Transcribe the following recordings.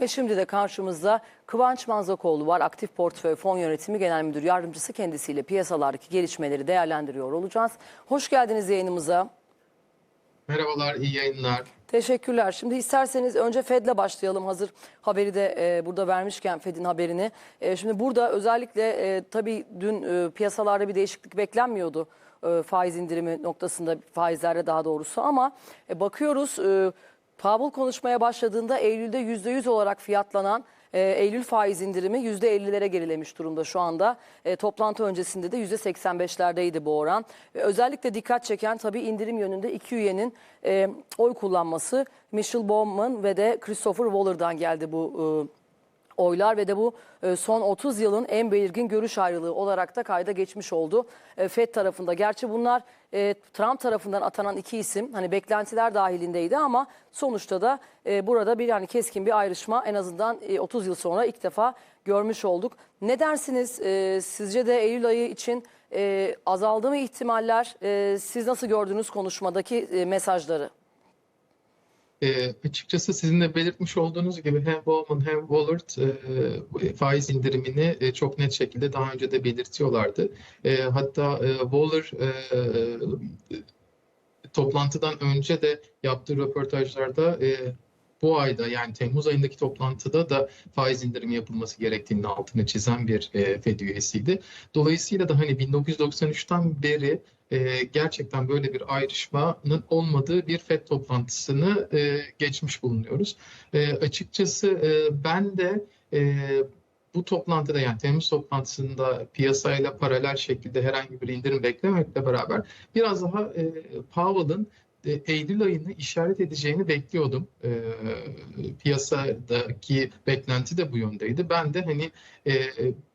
Ve şimdi de karşımızda Kıvanç Manzakoğlu var. Aktif Portföy Fon Yönetimi Genel Müdür Yardımcısı kendisiyle piyasalardaki gelişmeleri değerlendiriyor olacağız. Hoş geldiniz yayınımıza. Merhabalar, iyi yayınlar. Teşekkürler. Şimdi isterseniz önce Fed'le başlayalım. Hazır haberi de e, burada vermişken Fed'in haberini. E, şimdi burada özellikle e, tabii dün e, piyasalarda bir değişiklik beklenmiyordu. E, faiz indirimi noktasında faizlerde daha doğrusu ama e, bakıyoruz e, Powell konuşmaya başladığında Eylül'de %100 olarak fiyatlanan e, Eylül faiz indirimi %50'lere gerilemiş durumda şu anda. E, toplantı öncesinde de %85'lerdeydi bu oran. E, özellikle dikkat çeken tabii indirim yönünde iki üyenin e, oy kullanması. Michelle Bowman ve de Christopher Waller'dan geldi bu e, oylar ve de bu e, son 30 yılın en belirgin görüş ayrılığı olarak da kayda geçmiş oldu e, FED tarafında. Gerçi bunlar e, Trump tarafından atanan iki isim hani beklentiler dahilindeydi ama sonuçta da burada bir yani keskin bir ayrışma en azından e, 30 yıl sonra ilk defa görmüş olduk. Ne dersiniz sizce de Eylül ayı için azaldı mı ihtimaller? Siz nasıl gördünüz konuşmadaki mesajları? E, açıkçası sizin de belirtmiş olduğunuz gibi hem Bowman hem Wallard e, faiz indirimini e, çok net şekilde daha önce de belirtiyorlardı. E, hatta e, Waller e, toplantıdan önce de yaptığı röportajlarda e, bu ayda yani Temmuz ayındaki toplantıda da faiz indirimi yapılması gerektiğinin altını çizen bir e, Fed üyesiydi. Dolayısıyla da hani 1993'ten beri e, gerçekten böyle bir ayrışmanın olmadığı bir FED toplantısını e, geçmiş bulunuyoruz. E, açıkçası e, ben de e, bu toplantıda yani Temmuz toplantısında piyasayla paralel şekilde herhangi bir indirim beklemekle beraber biraz daha e, Powell'ın Eylül ayını işaret edeceğini bekliyordum. E, piyasadaki beklenti de bu yöndeydi. Ben de hani e,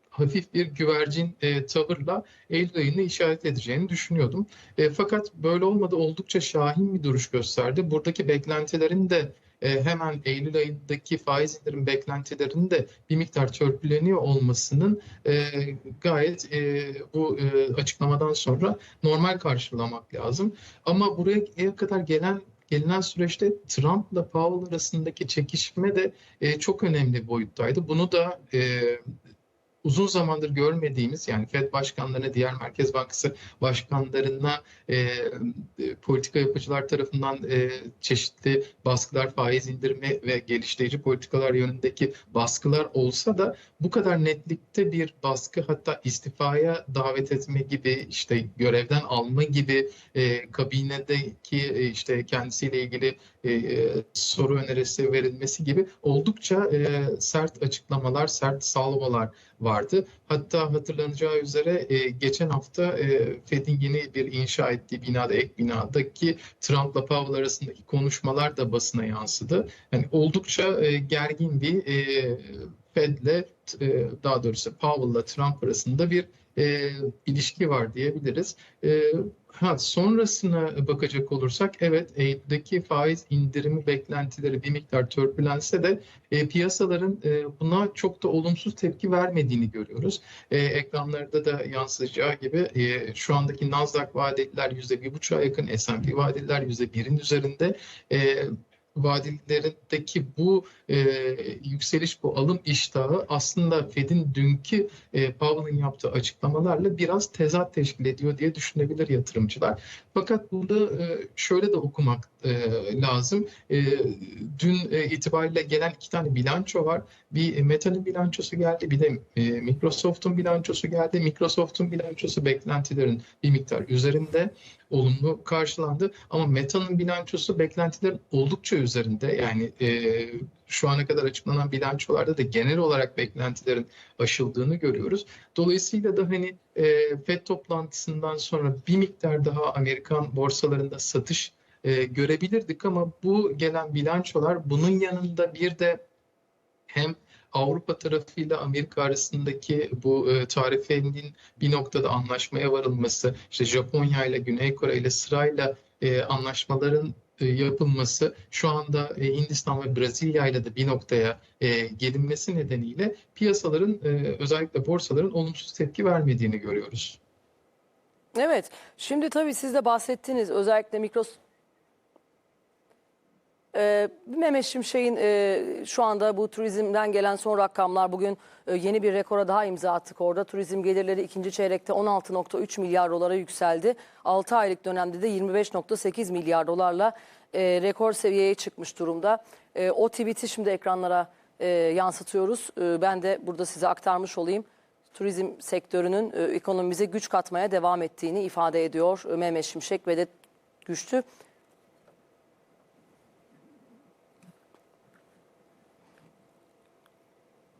hafif bir güvercin e, tavırla Eylül ayını işaret edeceğini düşünüyordum. E, fakat böyle olmadı oldukça şahin bir duruş gösterdi. Buradaki beklentilerin de e, hemen Eylül ayındaki faiz indirim beklentilerinin de bir miktar törpüleniyor olmasının e, gayet e, bu e, açıklamadan sonra normal karşılamak lazım. Ama buraya kadar gelen gelinen süreçte Trump'la Powell arasındaki çekişme de e, çok önemli boyuttaydı. Bunu da e, uzun zamandır görmediğimiz yani Fed başkanlarına, diğer Merkez Bankası başkanlarına e, e, politika yapıcılar tarafından e, çeşitli baskılar, faiz indirme ve geliştirici politikalar yönündeki baskılar olsa da bu kadar netlikte bir baskı hatta istifaya davet etme gibi işte görevden alma gibi e, kabinedeki e, işte kendisiyle ilgili e, e, soru önerisi verilmesi gibi oldukça e, sert açıklamalar, sert salvalar vardı. Hatta hatırlanacağı üzere geçen hafta e, Fed'in yeni bir inşa ettiği binada, ek binadaki Trump'la Powell arasındaki konuşmalar da basına yansıdı. Yani oldukça gergin bir Fed'le e, daha doğrusu Powell'la Trump arasında bir e, ilişki var diyebiliriz. E, ha, sonrasına bakacak olursak evet Eylül'deki faiz indirimi beklentileri bir miktar törpülense de e, piyasaların e, buna çok da olumsuz tepki vermediğini görüyoruz. E, ekranlarda da yansıyacağı gibi e, şu andaki Nasdaq vadeliler %1,5'a yakın, S&P vadeliler %1'in üzerinde. E, vadelilerindeki bu e, yükseliş, bu alım iştahı aslında Fed'in dünkü e, Powell'ın yaptığı açıklamalarla biraz tezat teşkil ediyor diye düşünebilir yatırımcılar. Fakat burada e, şöyle de okumak e, lazım. E, dün e, itibariyle gelen iki tane bilanço var. Bir e, Meta'nın bilançosu geldi, bir de e, Microsoft'un bilançosu geldi. Microsoft'un bilançosu beklentilerin bir miktar üzerinde olumlu karşılandı. Ama Meta'nın bilançosu beklentilerin oldukça üzerinde. Yani e, şu ana kadar açıklanan bilançolarda da genel olarak beklentilerin aşıldığını görüyoruz. Dolayısıyla da hani e, FED toplantısından sonra bir miktar daha Amerikan borsalarında satış e, görebilirdik ama bu gelen bilançolar bunun yanında bir de hem Avrupa tarafıyla Amerika arasındaki bu e, tarifenin bir noktada anlaşmaya varılması, işte Japonya ile Güney Kore ile sırayla e, anlaşmaların yapılması şu anda e, Hindistan ve Brezilya ile de bir noktaya e, gelinmesi nedeniyle piyasaların e, özellikle borsaların olumsuz tepki vermediğini görüyoruz. Evet. Şimdi tabii siz de bahsettiniz özellikle Microsoft Ee, Mehmet Şimşek'in e, şu anda bu turizmden gelen son rakamlar bugün e, yeni bir rekora daha imza attık orada. Turizm gelirleri ikinci çeyrekte 16.3 milyar dolara yükseldi. 6 aylık dönemde de 25.8 milyar dolarla e, rekor seviyeye çıkmış durumda. E, o tweet'i şimdi ekranlara e, yansıtıyoruz. E, ben de burada size aktarmış olayım. Turizm sektörünün e, ekonomimize güç katmaya devam ettiğini ifade ediyor e, Mehmet Şimşek ve de güçlü.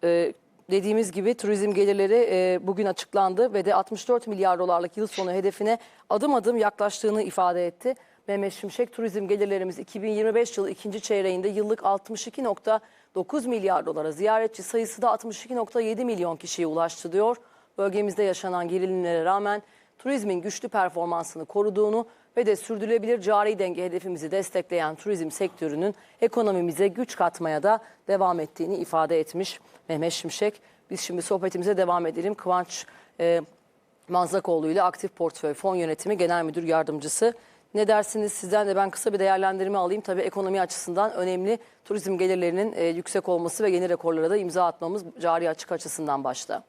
Ee, dediğimiz gibi turizm gelirleri e, bugün açıklandı ve de 64 milyar dolarlık yıl sonu hedefine adım adım yaklaştığını ifade etti. Mehmet Şimşek turizm gelirlerimiz 2025 yılı ikinci çeyreğinde yıllık 62.9 milyar dolara ziyaretçi sayısı da 62.7 milyon kişiye ulaştı diyor. Bölgemizde yaşanan gerilimlere rağmen turizmin güçlü performansını koruduğunu ve de sürdürülebilir cari denge hedefimizi destekleyen turizm sektörünün ekonomimize güç katmaya da devam ettiğini ifade etmiş Mehmet Şimşek. Biz şimdi sohbetimize devam edelim. Kıvanç e, Manzakoğlu ile Aktif Portföy Fon Yönetimi Genel Müdür Yardımcısı. Ne dersiniz sizden de ben kısa bir değerlendirme alayım. Tabii ekonomi açısından önemli turizm gelirlerinin e, yüksek olması ve yeni rekorlara da imza atmamız cari açık açısından başta.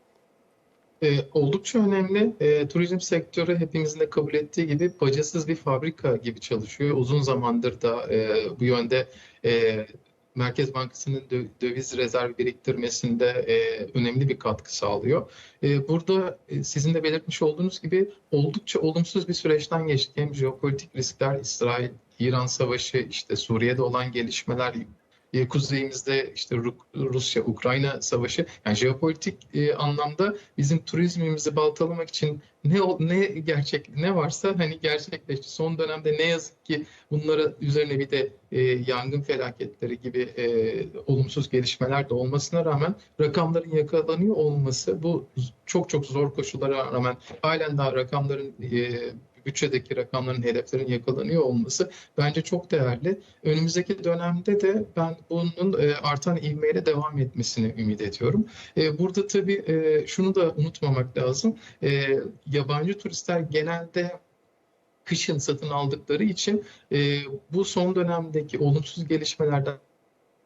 E, oldukça önemli. E, turizm sektörü hepimizin de kabul ettiği gibi bacasız bir fabrika gibi çalışıyor. Uzun zamandır da e, bu yönde e, Merkez Bankası'nın dö- döviz rezervi biriktirmesinde e, önemli bir katkı sağlıyor. E, burada e, sizin de belirtmiş olduğunuz gibi oldukça olumsuz bir süreçten geçtik. Hem jeopolitik riskler, İsrail-İran savaşı, işte Suriye'de olan gelişmeler, e, kuzeyimizde işte Ru- Rusya-Ukrayna savaşı yani jeopolitik e, anlamda bizim turizmimizi baltalamak için ne ne gerçek ne varsa hani gerçekleşti. Son dönemde ne yazık ki bunlara üzerine bir de e, yangın felaketleri gibi e, olumsuz gelişmeler de olmasına rağmen rakamların yakalanıyor olması bu çok çok zor koşullara rağmen halen daha rakamların e, bütçedeki rakamların hedeflerin yakalanıyor olması bence çok değerli. Önümüzdeki dönemde de ben bunun e, artan ivmeyle devam etmesini ümit ediyorum. E, burada tabii e, şunu da unutmamak lazım. Yabancı turistler genelde kışın satın aldıkları için bu son dönemdeki olumsuz gelişmelerden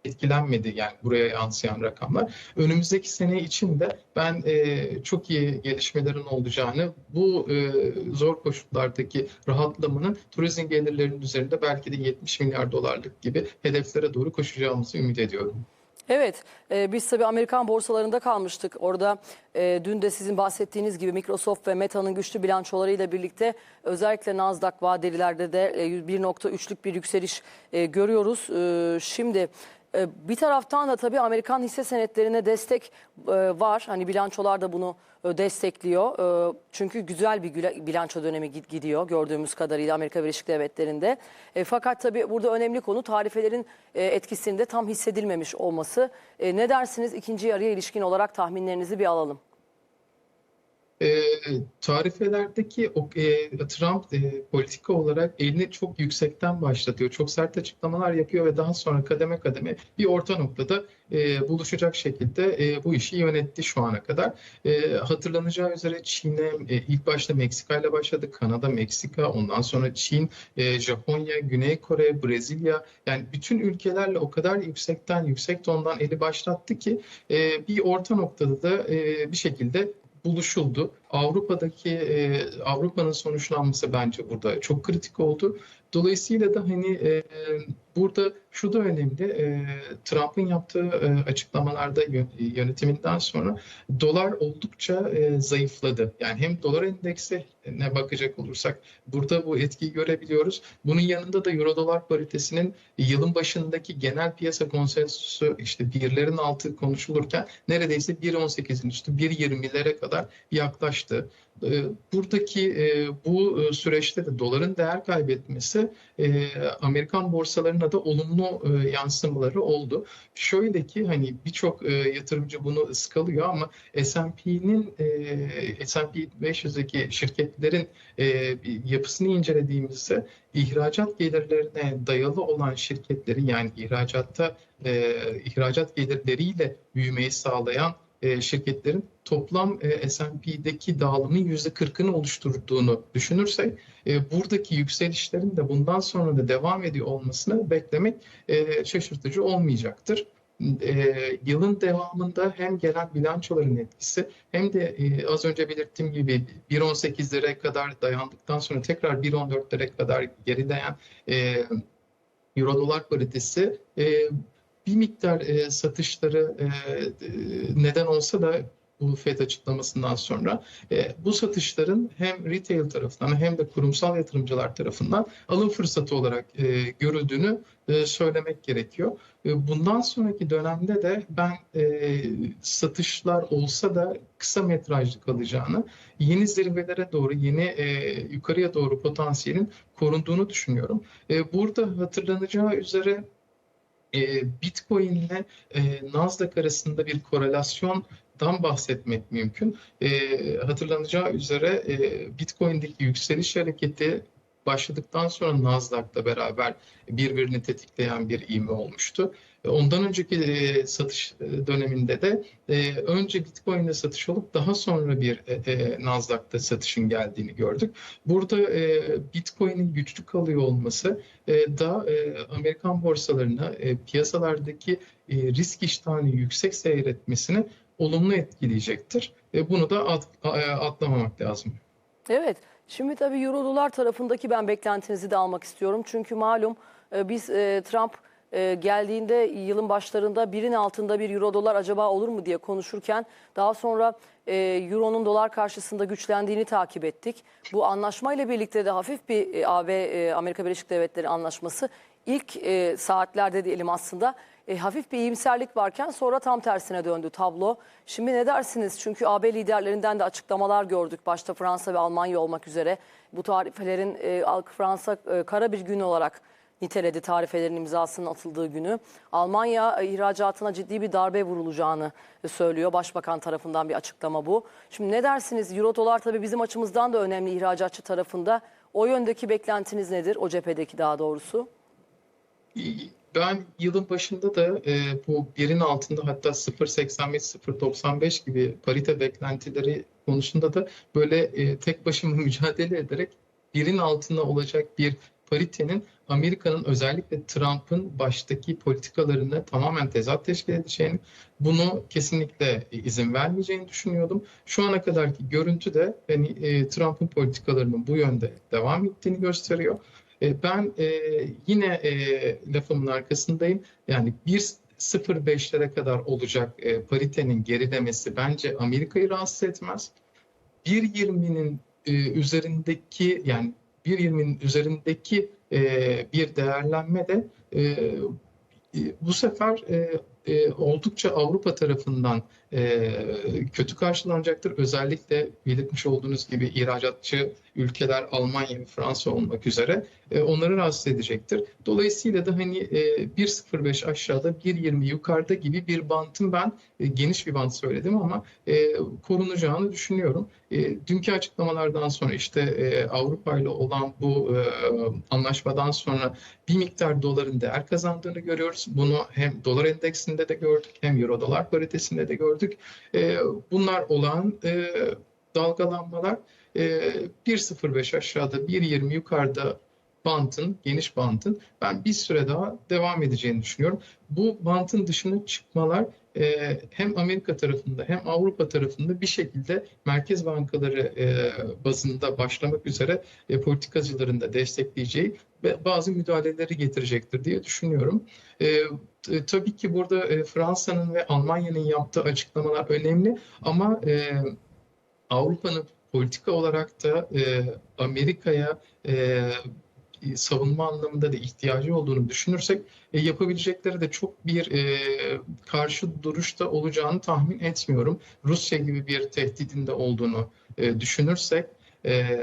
etkilenmedi yani buraya yansıyan rakamlar. Önümüzdeki sene için de ben e, çok iyi gelişmelerin olacağını, bu e, zor koşullardaki rahatlamanın turizm gelirlerinin üzerinde belki de 70 milyar dolarlık gibi hedeflere doğru koşacağımızı ümit ediyorum. Evet, e, biz tabii Amerikan borsalarında kalmıştık. Orada e, dün de sizin bahsettiğiniz gibi Microsoft ve Meta'nın güçlü bilançolarıyla birlikte özellikle Nasdaq vadelilerde de e, 1.3'lük bir yükseliş e, görüyoruz. E, şimdi bir taraftan da tabii Amerikan hisse senetlerine destek e, var. Hani bilançolar da bunu e, destekliyor. E, çünkü güzel bir bilanço dönemi gid- gidiyor gördüğümüz kadarıyla Amerika Birleşik Devletleri'nde. Fakat tabii burada önemli konu tarifelerin etkisinde tam hissedilmemiş olması. Ne dersiniz ikinci yarıya ilişkin olarak tahminlerinizi bir alalım. E, tarifelerdeki e, Trump e, politika olarak elini çok yüksekten başlatıyor. Çok sert açıklamalar yapıyor ve daha sonra kademe kademe bir orta noktada e, buluşacak şekilde e, bu işi yönetti şu ana kadar. E, hatırlanacağı üzere Çin'e e, ilk başta Meksika ile başladı. Kanada, Meksika, ondan sonra Çin, e, Japonya, Güney Kore, Brezilya yani bütün ülkelerle o kadar yüksekten, yüksek tondan eli başlattı ki e, bir orta noktada da e, bir şekilde buluşuldu. Avrupa'daki e, Avrupa'nın sonuçlanması bence burada çok kritik oldu. Dolayısıyla da hani e, burada şu da önemli. E, Trump'ın yaptığı e, açıklamalarda yö- yönetiminden sonra dolar oldukça e, zayıfladı. Yani hem dolar endeksine bakacak olursak burada bu etkiyi görebiliyoruz. Bunun yanında da euro dolar paritesinin yılın başındaki genel piyasa konsensüsü işte birlerin altı konuşulurken neredeyse 1.18'in üstü 1.20'lere kadar yaklaştı. E, Buradaki e, bu e, süreçte de doların değer kaybetmesi Amerikan borsalarına da olumlu e, yansımaları oldu. Şöyle ki hani birçok e, yatırımcı bunu ıskalıyor ama S&P'nin e, S&P 500'deki şirketlerin e, yapısını incelediğimizde ihracat gelirlerine dayalı olan şirketlerin yani ihracatta e, ihracat gelirleriyle büyümeyi sağlayan e, şirketlerin toplam e, S&P'deki dağılımın %40'ını oluşturduğunu düşünürsek e, buradaki yükselişlerin de bundan sonra da devam ediyor olmasını beklemek şaşırtıcı olmayacaktır. Yılın devamında hem gelen bilançoların etkisi hem de az önce belirttiğim gibi 1.18'lere kadar dayandıktan sonra tekrar 1.14'lere kadar gerileyen e, Euro dolar paritesi bir miktar e, satışları e, e, neden olsa da bu FED açıklamasından sonra e, bu satışların hem retail tarafından hem de kurumsal yatırımcılar tarafından alım fırsatı olarak e, görüldüğünü e, söylemek gerekiyor. E, bundan sonraki dönemde de ben e, satışlar olsa da kısa metrajlı kalacağını, yeni zirvelere doğru, yeni e, yukarıya doğru potansiyelin korunduğunu düşünüyorum. E, burada hatırlanacağı üzere e, Bitcoin ile e, Nasdaq arasında bir korelasyondan bahsetmek mümkün. E, hatırlanacağı üzere e, Bitcoin'deki yükseliş hareketi başladıktan sonra Nasdaq'la beraber birbirini tetikleyen bir ivme olmuştu. E, Ondan önceki e, satış e, döneminde de önce Bitcoin'de satış olup daha sonra bir Nasdaq'ta satışın geldiğini gördük. Burada Bitcoin'in güçlü kalıyor olması da Amerikan borsalarına piyasalardaki risk iştahını yüksek seyretmesini olumlu etkileyecektir. Bunu da atlamamak lazım. Evet. Şimdi tabii Euro dolar tarafındaki ben beklentinizi de almak istiyorum. Çünkü malum e, biz e, Trump e, geldiğinde yılın başlarında birin altında bir Euro dolar acaba olur mu diye konuşurken daha sonra Euro'nun dolar karşısında güçlendiğini takip ettik. Bu anlaşmayla birlikte de hafif bir e, AB Amerika Birleşik Devletleri anlaşması ilk saatlerde diyelim aslında e, hafif bir iyimserlik varken sonra tam tersine döndü tablo. Şimdi ne dersiniz? Çünkü AB liderlerinden de açıklamalar gördük. Başta Fransa ve Almanya olmak üzere. Bu tarifelerin e, Fransa e, kara bir gün olarak niteledi tarifelerin imzasının atıldığı günü. Almanya e, ihracatına ciddi bir darbe vurulacağını e, söylüyor. Başbakan tarafından bir açıklama bu. Şimdi ne dersiniz? Euro dolar tabii bizim açımızdan da önemli ihracatçı tarafında. O yöndeki beklentiniz nedir? O cephedeki daha doğrusu. Ben yılın başında da e, bu birin altında hatta 0.85-0.95 gibi parite beklentileri konusunda da böyle e, tek başıma mücadele ederek birin altında olacak bir paritenin Amerika'nın özellikle Trump'ın baştaki politikalarını tamamen tezat teşkil edeceğini, bunu kesinlikle izin vermeyeceğini düşünüyordum. Şu ana kadarki görüntü de hani, e, Trump'ın politikalarının bu yönde devam ettiğini gösteriyor. E, Ben e, yine e, lafımın arkasındayım. Yani 1.05'lere kadar olacak paritenin gerilemesi bence Amerika'yı rahatsız etmez. 1.20'nin e, üzerindeki yani 1.20'nin üzerindeki bir değerlenme de bu sefer oldukça Avrupa tarafından e, kötü karşılanacaktır. Özellikle belirtmiş olduğunuz gibi ihracatçı ülkeler Almanya ve Fransa olmak üzere e, onları rahatsız edecektir. Dolayısıyla da hani e, 1.05 aşağıda 1.20 yukarıda gibi bir bantın ben e, geniş bir bant söyledim ama korunacağını düşünüyorum. Dünkü açıklamalardan sonra işte Avrupa ile olan bu anlaşmadan sonra bir miktar doların değer kazandığını görüyoruz. Bunu hem dolar endeksinde de gördük hem euro dolar paritesinde de gördük. E, bunlar olan e, dalgalanmalar. E, 1.05 aşağıda 1.20 yukarıda bantın, geniş bantın ben bir süre daha devam edeceğini düşünüyorum. Bu bantın dışına çıkmalar e, hem Amerika tarafında hem Avrupa tarafında bir şekilde merkez bankaları e, bazında başlamak üzere e, politikacıların da destekleyeceği ve bazı müdahaleleri getirecektir diye düşünüyorum. E, tabii ki burada e, Fransa'nın ve Almanya'nın yaptığı açıklamalar önemli ama e, Avrupa'nın politika olarak da e, Amerika'ya e, savunma anlamında da ihtiyacı olduğunu düşünürsek e, yapabilecekleri de çok bir e, karşı duruşta olacağını tahmin etmiyorum. Rusya gibi bir tehdidin de olduğunu e, düşünürsek e,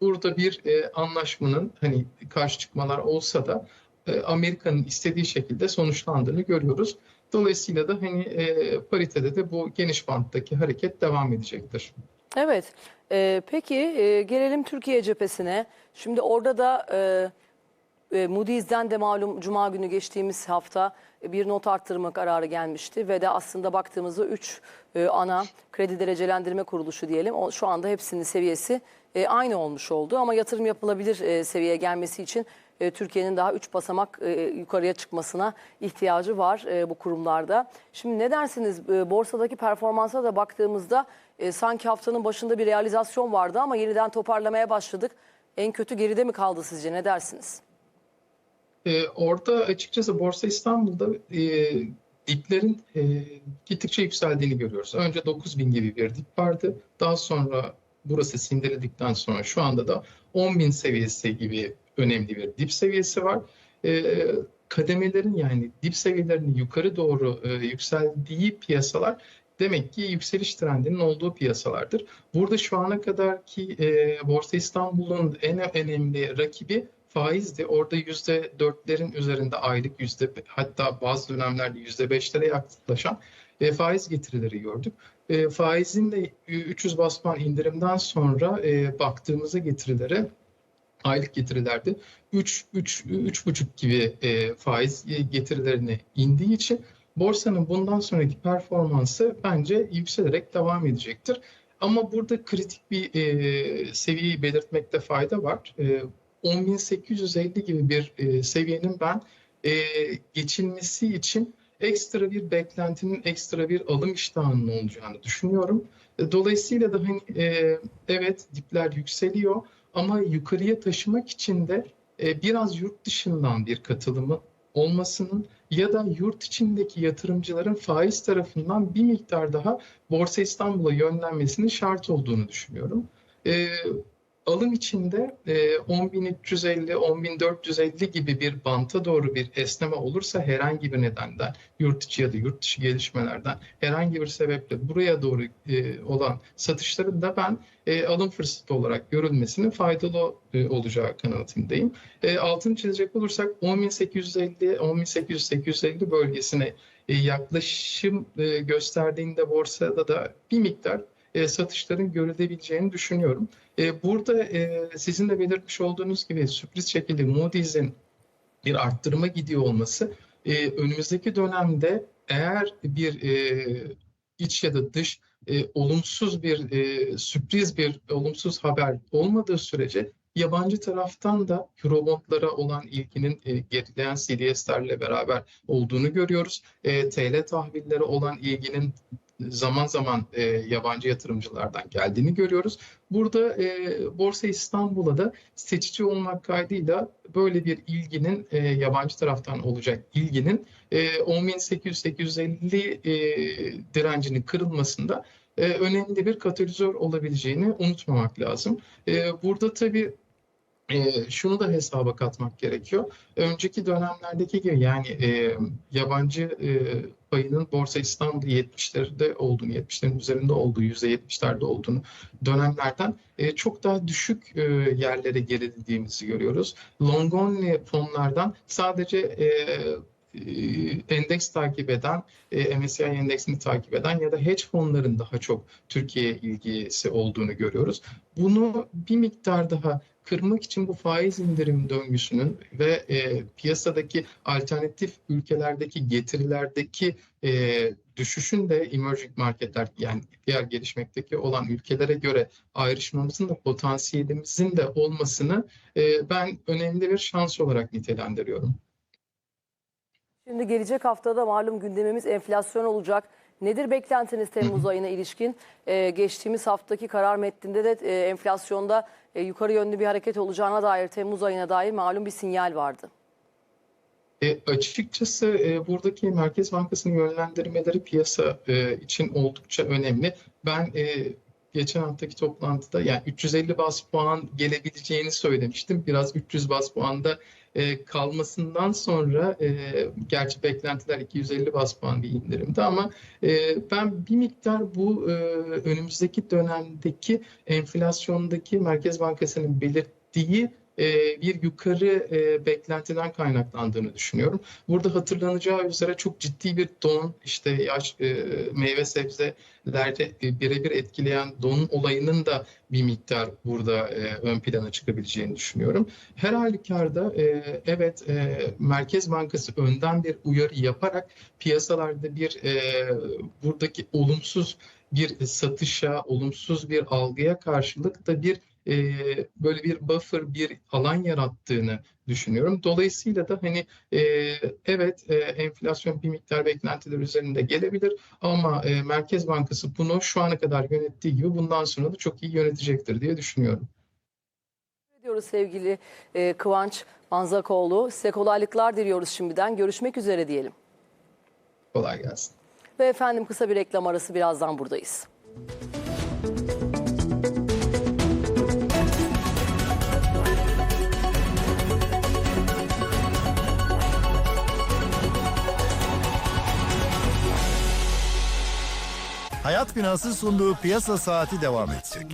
burada bir e, anlaşmanın hani karşı çıkmalar olsa da e, Amerika'nın istediği şekilde sonuçlandığını görüyoruz. Dolayısıyla da hani e, paritede de bu geniş banttaki hareket devam edecektir. Evet. Ee, peki e, gelelim Türkiye cephesine. Şimdi orada da e, E, Moody's'den de malum Cuma günü geçtiğimiz hafta e, bir not arttırma kararı gelmişti ve de aslında baktığımızda 3 ana kredi derecelendirme kuruluşu diyelim o, şu anda hepsinin seviyesi e, aynı olmuş oldu ama yatırım yapılabilir e, seviyeye gelmesi için e, Türkiye'nin daha 3 basamak e, yukarıya çıkmasına ihtiyacı var e, bu kurumlarda. Şimdi ne dersiniz e, borsadaki performansa da baktığımızda e, sanki haftanın başında bir realizasyon vardı ama yeniden toparlamaya başladık. En kötü geride mi kaldı sizce ne dersiniz? Ee, orada açıkçası Borsa İstanbul'da e, diplerin e, gittikçe yükseldiğini görüyoruz. Önce 9000 gibi bir dip vardı. Daha sonra burası sindirildikten sonra şu anda da 10.000 seviyesi gibi önemli bir dip seviyesi var. E, kademelerin yani dip seviyelerinin yukarı doğru e, yükseldiği piyasalar demek ki yükseliş trendinin olduğu piyasalardır. Burada şu ana kadarki e, Borsa İstanbul'un en önemli rakibi faizdi. Orada yüzde dörtlerin üzerinde aylık yüzde hatta bazı dönemlerde yüzde beşlere yaklaşan e, faiz getirileri gördük. E, faizin de 300 bas indirimden sonra e, baktığımızda getirilere aylık getirilerde 3 3 3,5 gibi e, faiz getirilerine indiği için borsanın bundan sonraki performansı bence yükselerek devam edecektir. Ama burada kritik bir e, seviyeyi belirtmekte fayda var. E, 10.850 gibi bir e, seviyenin ben e, geçilmesi için ekstra bir beklentinin, ekstra bir alım iştahının olacağını düşünüyorum. E, dolayısıyla da hani e, evet dipler yükseliyor ama yukarıya taşımak için de e, biraz yurt dışından bir katılımı olmasının ya da yurt içindeki yatırımcıların faiz tarafından bir miktar daha Borsa İstanbul'a yönlenmesinin şart olduğunu düşünüyorum. E, alım içinde e, 10.350, 10.450 gibi bir banta doğru bir esneme olursa herhangi bir nedenden, yurt içi ya da yurt dışı gelişmelerden herhangi bir sebeple buraya doğru e, olan satışların da ben e, alım fırsatı olarak görülmesinin faydalı e, olacağı kanaatindeyim. E, altını çizecek olursak 10.850, 10.800-850 bölgesine e, yaklaşım e, gösterdiğinde borsada da bir miktar e, satışların görülebileceğini düşünüyorum. E, burada e, sizin de belirtmiş olduğunuz gibi sürpriz şekilde Moody's'in bir arttırma gidiyor olması önümüzdeki dönemde eğer bir iç ya da dış olumsuz bir sürpriz bir olumsuz haber olmadığı sürece yabancı taraftan da Eurobondlara olan ilginin e, gerileyen CDS'lerle beraber olduğunu görüyoruz. E, TL tahvillere olan ilginin zaman zaman e, yabancı yatırımcılardan geldiğini görüyoruz. Burada e, Borsa İstanbul'a da seçici olmak kaydıyla böyle bir ilginin e, yabancı taraftan olacak ilginin e, 10.800-850 e, direncinin kırılmasında e, önemli bir katalizör olabileceğini unutmamak lazım. E, burada tabii e, şunu da hesaba katmak gerekiyor. Önceki dönemlerdeki gibi yani e, yabancı e, payının Borsa İstanbul 70'lerde olduğunu, 70'lerin üzerinde olduğu, %70'lerde olduğunu dönemlerden e, çok daha düşük e, yerlere gerilediğimizi görüyoruz. Long only fonlardan sadece e, endeks takip eden, e, MSCI endeksini takip eden ya da hedge fonların daha çok Türkiye ilgisi olduğunu görüyoruz. Bunu bir miktar daha kırmak için bu faiz indirim döngüsünün ve e, piyasadaki alternatif ülkelerdeki getirilerdeki e, düşüşün de emerging marketler yani diğer gelişmekteki olan ülkelere göre ayrışmamızın da potansiyelimizin de olmasını e, ben önemli bir şans olarak nitelendiriyorum. Şimdi gelecek haftada malum gündemimiz enflasyon olacak. Nedir beklentiniz Temmuz ayına ilişkin? Ee, geçtiğimiz haftaki karar metninde de e, enflasyonda e, yukarı yönlü bir hareket olacağına dair Temmuz ayına dair malum bir sinyal vardı. E, açıkçası e, buradaki Merkez Bankası'nın yönlendirmeleri piyasa e, için oldukça önemli. Ben e, geçen haftaki toplantıda yani 350 bas puan gelebileceğini söylemiştim. Biraz 300 bas puanda e, kalmasından sonra e, gerçi beklentiler 250 bas puan bir indirimdi ama e, ben bir miktar bu e, önümüzdeki dönemdeki enflasyondaki Merkez Bankası'nın belirttiği bir yukarı e, beklentiden kaynaklandığını düşünüyorum. Burada hatırlanacağı üzere çok ciddi bir don, işte yaş e, meyve sebzelerde e, birebir etkileyen don olayının da bir miktar burada e, ön plana çıkabileceğini düşünüyorum. Her halükarda e, evet e, Merkez Bankası önden bir uyarı yaparak piyasalarda bir e, buradaki olumsuz bir satışa, olumsuz bir algıya karşılık da bir e, böyle bir buffer, bir alan yarattığını düşünüyorum. Dolayısıyla da hani e, evet e, enflasyon bir miktar beklentiler üzerinde gelebilir ama e, Merkez Bankası bunu şu ana kadar yönettiği gibi bundan sonra da çok iyi yönetecektir diye düşünüyorum. diyoruz sevgili e, Kıvanç Manzakoğlu. Size kolaylıklar diliyoruz şimdiden. Görüşmek üzere diyelim. Kolay gelsin. Ve efendim kısa bir reklam arası birazdan buradayız. Hayat Finansı sunduğu piyasa saati devam edecek.